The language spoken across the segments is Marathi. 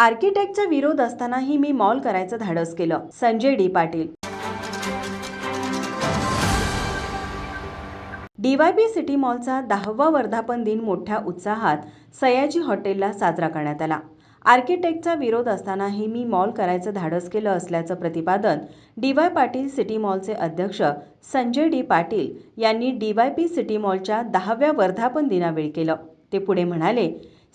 आर्किटेक्टचा विरोध असतानाही मी मॉल करायचं धाडस केलं. Sanjay D Patil. DYP city मॉलचा दहावा वर्धापन दिन मोठ्या उत्साहात सयाजी हॉटेलला साजरा करण्यात आला. आर्किटेक्टचा विरोध असतानाही मी मॉल करायचं धाडस केलं असल्याचं प्रतिपादन डी वाय पाटील सिटी मॉलचे अध्यक्ष संजय डी पाटील यांनी डी वाय पी सिटी मॉलच्या दहाव्या वर्धापन दिनावेळी केलं. ते पुढे म्हणाले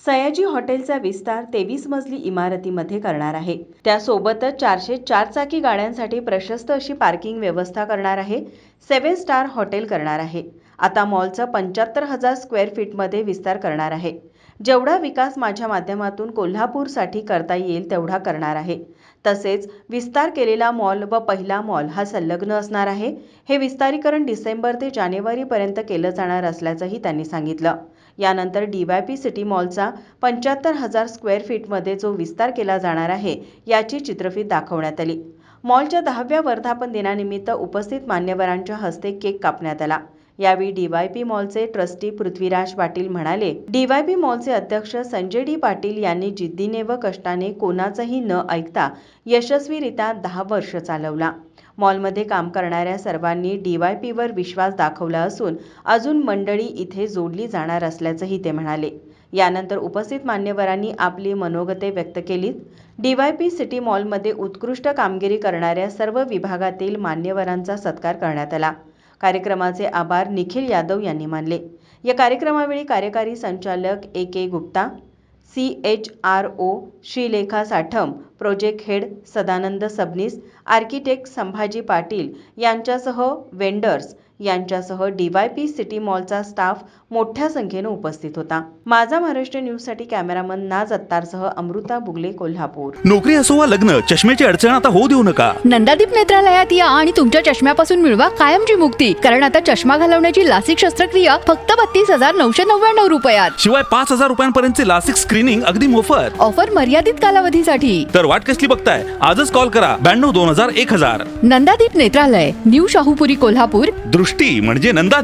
सयाजी हॉटेलचा विस्तार तेवीस मजली इमारतीमध्ये करणार आहे. त्यासोबतच चारशे चार चाकी गाड्यांसाठी प्रशस्त अशी पार्किंग व्यवस्था करणार आहे. सेव्हन स्टार हॉटेल करणार आहे. आता मॉलचं पंच्याहत्तर हजार स्क्वेअर फीटमध्ये विस्तार करणार आहे. जेवढा विकास माझ्या माध्यमातून कोल्हापूरसाठी करता येईल तेवढा करणार आहे. तसेच विस्तार केलेला मॉल व पहिला मॉल हा संलग्न असणार आहे. हे विस्तारीकरण डिसेंबर ते जानेवारीपर्यंत केलं जाणार असल्याचंही त्यांनी सांगितलं. यानंतर डी वाय पी सिटी मॉलचा पंच्याहत्तर हजार स्क्वेअर फीटमध्ये जो विस्तार केला जाणार आहे याची चित्रफीत दाखवण्यात आली. मॉलच्या दहाव्या वर्धापन दिनानिमित्त उपस्थित मान्यवरांच्या हस्ते केक कापण्यात आला. यावेळी डीवायपी मॉलचे ट्रस्टी पृथ्वीराज पाटील म्हणाले डीवायपी मॉलचे अध्यक्ष संजय डी पाटील यांनी जिद्दीने व कष्टाने कोणाचंही न ऐकता यशस्वीरित्या दहा वर्ष चालवला. मॉलमध्ये काम करणाऱ्या सर्वांनी डीवायपीवर विश्वास दाखवला असून अजून मंडळी इथे जोडली जाणार असल्याचंही ते म्हणाले. यानंतर उपस्थित मान्यवरांनी आपली मनोगते व्यक्त केलीत. डीवायपी सिटी मॉलमध्ये उत्कृष्ट कामगिरी करणाऱ्या सर्व विभागातील मान्यवरांचा सत्कार करण्यात आला. कार्यक्रमाचे आभार निखिल यादव यांनी मानले. या कार्यक्रमावेळी कार्यकारी संचालक A K Gupta C H R O Shrilekha Satham project head Sadanand Sabnis architect Sambhaji Patil यांच्यासह वेंडर्स यांच्यासह डीवायपी सिटी मॉलचा स्टाफ मोठ्या संख्येनं उपस्थित होता. माझा महाराष्ट्र न्यूजसाठी कॅमेरामन नाज अत्तारसह अमृता बुगले कोल्हापूर. नोकरी असो वा लग्न चष्म्याची अडचण आता होऊ देऊ नका. नंदादीप नेत्रालयात या आणि तुमच्या चष्म्यापासून मिळवा कायमची मुक्ती. कारण आता चष्मा घालवण्याची लासिक शस्त्रक्रिया फक्त बत्तीस हजार नऊशे नव्याण्णव रुपयात. शिवाय पाच हजार रुपयांपर्यंतचे लासिक स्क्रीनिंग अगदी मोफत. ऑफर मर्यादित कालावधीसाठी. तर वाट कसली बघताय? आजच कॉल करा. ब्याण्णव दोन हजार एक हजार. नंदादीप नेत्रालय न्यू शाहूपुरी कोल्हापूर. दृष्टी म्हणजे नंदा